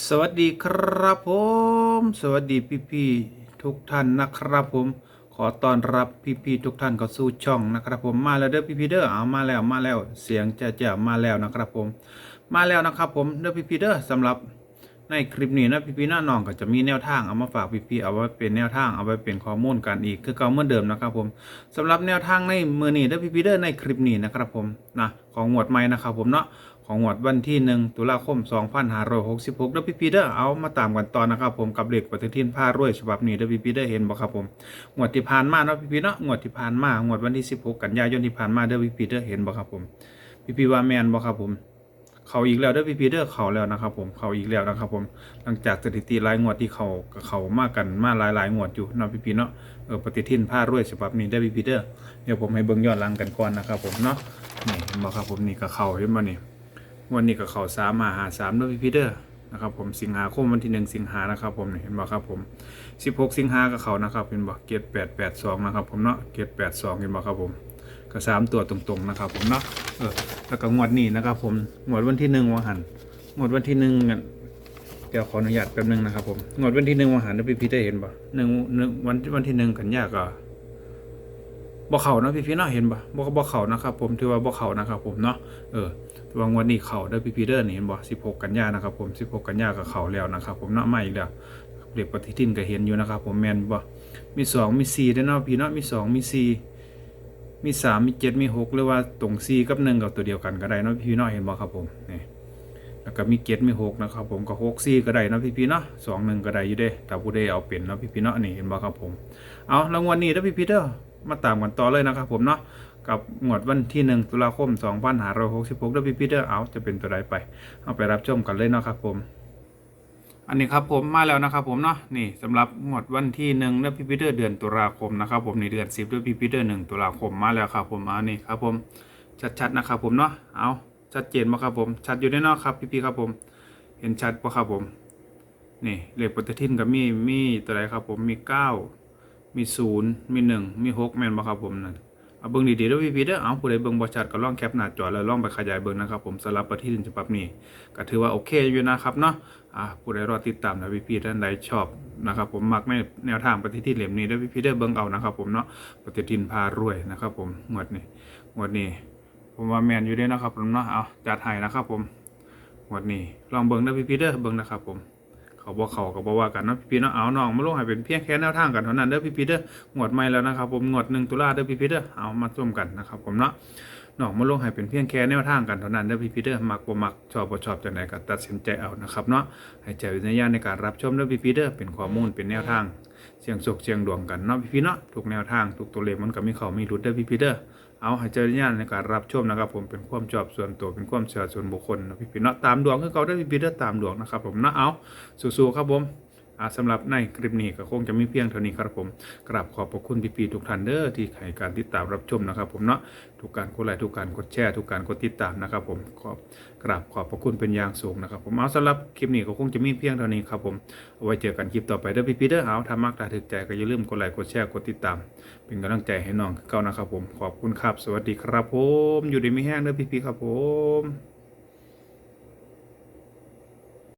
สวัสดีครับผม สวัสดีพี่ๆทุกท่านนะครับผม ขอต้อนรับพี่ๆทุกท่านเข้าสู่ช่องนะครับ ผมมาแล้วเด้อพี่ๆเด้อเอามาแล้วมาแล้วเสียงจะจะมาแล้วนะครับผม มาแล้วนะครับผมเด้อพี่ๆเด้อสำหรับในคลิปนี้นะพี่ๆหน้าน้องก็จะมีแนวทางเอามาฝากพี่ๆเอาไว้เป็นแนวทางเอาไว้เป็นข้อมูลกันอีกคือเก่าเหมือนเดิมนะครับผมสำหรับแนวทางในมือนี้เด้อพี่ๆเด้อในคลิปนี้นะครับผมนะของหมวดใหม่นะครับผมเนาะ ของงวดวันที่ 1 ตุลาคม 2566ด้อพี่พีเดอร์เอามาตามกันตอนนะครับผมกับเลขปฏิทินผ้ารวยฉบับนี้เด้อพี่พีเดอร์เห็นบ่ครับผมงวดที่ผ่านมาเนาะพี่พีเนาะงวดที่ผ่านมางวดวันที่ 16 กันยายนที่ผ่านมาเด้อพี่พีเดอร์เห็นบ่ครับผมพี่พีว่าแมนบ่ครับผมเขาอีกแล้วเด้อพี่พีเดอร์เขาแล้วนะครับผมเขาอีกแล้วนะครับผมหลังจากสถิติรายงวดที่เขากับเขามากกันมาหลายหลายงวดอยู่เนาะพี่พีเนาะเออปฏิทินผ้ารวยฉบับนี้เด้พี่พีเดอร์เดี๋ยวผมให้เบิ่งย้อนหลังกันก่อนนะครับผมเนาะนี่เห็นบ่ครับผมนี่ก็เขาเห็นบ่นี่ วันนี้ก็เขาสามมาหาสามด้วยพี่พีเดอร์นะครับผมสิงหาคมวันที่หนึ่งสิงหานะครับผมเห็นบ่ครับผมสิบหกสิงหาก็เขานะครับเห็นบ่เกียรแปดแปดสองนะครับผมเนาะเกียรแปดสองเห็นบ่ครับผมก็สามตัวตรงๆนะครับผมเนาะเออแล้วก็งวดนี้นะครับผมงวดวันที่หนึ่งวันหันงวดวันที่หนึ่งเนี่ยเดี๋ยวขออนุญาตแป๊บนึงนะครับผมงวดวันที่หนึ่งวันหันด้วยพี่พีเดอร์เห็นบ่หนึ่งหนึ่งวันวันที่หนึ่งกันยาก็ บ่เข่าเนาะพี่พี่เนาะเห็นบ่บ่บ่เขานะครับผมถือว่าบ่เขานะครับผมเนาะเออวางวันนี้เข่าเด้อพี่พี่เด้อนี่เห็นบ่16กันยานะครับผม16กันยาก็เข่าแล้วนะครับผมเนาะมาอีกแล้วเด็กปฏิทินก็เห็นอยู่นะครับผมแมนบ่มี2มี4เด้เนาะพี่เนาะมี2มี4มี3มี7มี6หรือว่าตรง4กับ1กับตัวเดียวกันก็ได้เนาะพี่เนาะเห็นบ่ครับผมนี่แล้วก็มีเจ็ดมีหกนะครับผมก็หกสี่ก็ได้นะพี่พี่เนาะสองหนึ่งก็ได้อยู่เด้แต่ผู้ใดเอาเป็นนะพี่พี่เนาะนี่เห็นบ่ครับผมเอารางวัลนี้เด้พี่พี่เด้อ มาตามกันต่อเลยนะครับผมเนาะกับงวดวันที่ 1 ตุลาคม 2566ด้วยพี่พีเตอร์เอาจะเป็นตัวใดไป เอาไปรับชมกันเลยเนาะครับผม อันนี้ครับผมมาแล้วนะครับผมเนาะนี่สำหรับงวดวันที่หนึ่งด้วยพี่พีเตอร์เดือนตุลาคมนะครับผมในเดือน 10ด้วยพี่พีเตอร์1ตุลาคมมาแล้วครับผมเอานี่ครับผมชัดๆนะครับผมเนาะเอาชัดเจนไหมครับผม ชัดอยู่แน่นอนครับพี่ๆครับผม เห็นชัดปะครับผม นี่เลขปฏิทินกับมีมีตัวใดครับผมมีเก้า มีศูนย์มีหนึ่งมีหกแม่นบ่ครับผมนั่นเอาเบิ่งดีๆแล้วพี่ๆเด้อเอาผู้ใดเบิ่งบ่ชัดก็ลองแคปหน้าจอแล้วลองไปขยายเบิ่งนะครับผมสำหรับปฏิทินฉบับนี้ก็ถือว่าโอเคอยู่นะครับเนาะอ่าผู้ใดรอติดตามนะพี่ๆท่านใดชอบนะครับผมมักในแนวทางปฏิทินเล่มนี้แล้วพี่ๆเด้อเบิ่งเอานะครับผมเนาะปฏิทินพารวยนะครับผมงวดนี้งวดนี้ ผมว่าแม่นอยู่เด้นะครับผมเนาะเอาจัดให้นะครับผมงวดนี้ลองเบิ่งนะพี่ๆเด้อเบิ่งนะครับผม เขาบอกเขาก็บอกว่ากันเนาะพี่พีเนาะเอาน้องมาลงให้เป็นเพียงแค่แนวทางกันเท่านั้นเด้อพี่พีเด้องวดใหม่แล้วนะครับผมงวดหนึ่งตุลาเด้อพี่พีเด้อเอามาร่วมกันนะครับผมเนาะน้องมาลงให้เป็นเพียงแค่แนวทางกันเท่านั้นเด้อพี่พีเด้อมักบ่มักชอบบ่ชอบจังไดก็ตัดสินใจเอานะครับเนาะให้ใจวิญญาณในการรับชมเด้อพี่พีเด้อเป็นข้อมูลเป็นแนวทางเสียงสุขเสียงดวงกันเนาะพี่พีเนาะทุกแนวทางทุกตัวเลขมันก็มีเขามีรุดเด้อพี่พีเด้อ เอาให้เจริญญาณในการรับชมนะครับ ผมเป็นความชอบส่วนตัวเป็นความเชื่อส่วนบุคคลนะพี่พี่เนาะตามดวงคือเขาได้พี่พี่ได้ตามดวงนะครับ ผมเนาะเอาสู้ๆครับผม สำหรับในคลิปนี้ก็คงจะไมีเพียงเท่านี้ครับผมกราบขอบพระคุณพี่ๆทุกท่านเด้อที่ให้การติดตามรับชมนะครับ ผมเนาะทุกการกดไลค์ทุกการกดแชร์ทุกการกดติดตามนะครับ ผมขอบกราบขอบพระคุณเป็นอย่างสูงนะครับ ผมเอาสำหรับคลิปนี้ก็คงจะมีเพียงเท่านี้ครับผมเอาไว้เจอกันคลิปต่อไปเด้อพี่ๆเด้อเอาถ้ามักถ้าถึกใจก็อย่าลืมกดไลค์กดแชร์กดติดตาม เป็นกำลังใจให้น้องเก่านะครับ ผมขอบคุณครับสวัสดีครับ ผมอยู่ดีไม่แห้งเด้อพี่ๆครับผม